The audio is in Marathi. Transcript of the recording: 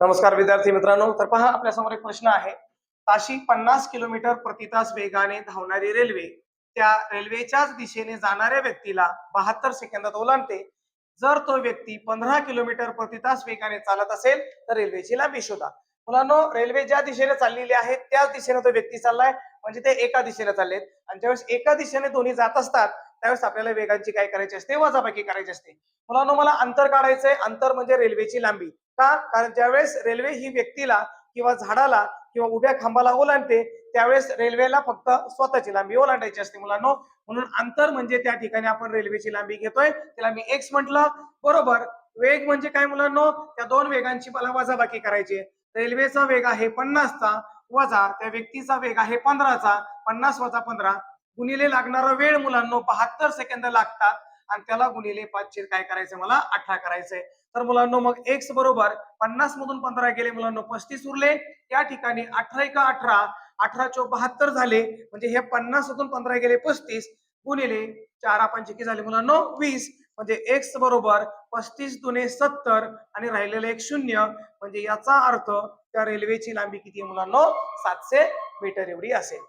नमस्कार विद्यार्थी मित्रांनो. तर पहा आपल्यासमोर एक प्रश्न आहे. ताशी पन्नास किलोमीटर प्रति तास वेगाने धावणारी रेल्वे त्या रेल्वेच्याच दिशेने जाणाऱ्या व्यक्तीला बहात्तर सेकंदात ओलांडते. जर तो व्यक्ती पंधरा किलोमीटर प्रति तास वेगाने चालत असेल तर रेल्वेची लांबी शोधा. मुलांनो रेल्वे ज्या दिशेने चाललेली आहे त्याच दिशेने तो व्यक्ती चाललाय म्हणजे ते एका दिशेने चाललेत. आणि ज्यावेळेस एका दिशेने दोन्ही जात असतात त्यावेळेस आपल्याला वेगांची काय करायची असते? वजाबाकी करायची असते. मुलांनो मला अंतर काढायचंय. अंतर म्हणजे रेल्वेची लांबी. का? कारण ज्यावेळेस रेल्वे ही व्यक्तीला किंवा झाडाला किंवा उभ्या खांबाला ओलांडते त्यावेळेस रेल्वेला फक्त स्वतःची लांबी ओलांडायची असते मुलांनो. म्हणून अंतर म्हणजे त्या ठिकाणी आपण रेल्वेची लांबी घेतोय. त्याला मी एक्स म्हटलं. बरोबर. वेग म्हणजे काय मुलांनो? त्या दोन वेगांची मला वजाबाकी करायची रेल्वेचा वेग आहे पन्नासचा वजा त्या व्यक्तीचा वेग आहे पंधराचा. पन्नास वजा पंधरा. गुणिले लागणारा वेळ मुलांनो बहात्तर सेकंद लागतात. आणि त्याला गुणिले पाचशे काय करायचं मला? अठरा करायचंय. तर मुलांनो मग एक्स बरोबर पन्नास मधून पंधरा गेले मुलांनो पस्तीस उरले. त्या ठिकाणी अठरा एका अठरा अठरा चो बहात्तर झाले. म्हणजे हे पन्नास मधून पंधरा गेले पस्तीस. गुणिले चार आपण किती झाले मुलांनो? वीस. म्हणजे एक्स बरोबर पस्तीस दुने सत्तर आणि राहिलेलं एक शून्य. म्हणजे याचा अर्थ त्या रेल्वेची लांबी किती मुलांना मुलांनो? सातशे मीटर एवढी असेल.